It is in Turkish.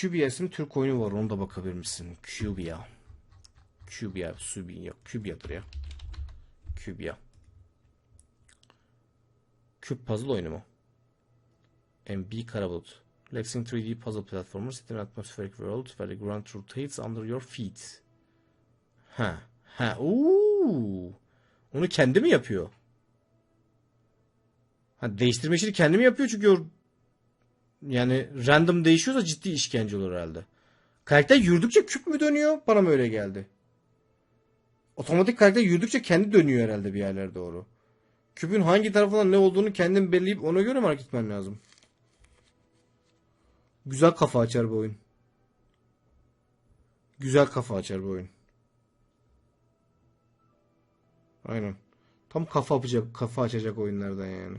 Cubia isimli Türk oyunu var. Onu da bakabilir misin? Cubia. Cubia. Subi. Yok. Cubia'dır ya. Cubia. Küp puzzle oyunu mu? MB Karabulut. Lexing 3D puzzle platformer set in atmospheric world where the ground rotates under your feet. Ha. Ha. Uuu. Onu kendi mi yapıyor? Ha değiştirme işini kendi mi yapıyor çünkü yani random değişiyorsa ciddi işkence olur herhalde. Karakter yürüdükçe küp mü dönüyor? Bana mı öyle geldi? Otomatik karakter yürüdükçe kendi dönüyor herhalde bir yerlere doğru. Küpün hangi tarafından ne olduğunu kendin belirleyip ona göre mi hareket etmen lazım? Güzel kafa açar bu oyun. Güzel kafa açar bu oyun. Aynen. Tam kafa yapacak, kafa açacak oyunlardan yani.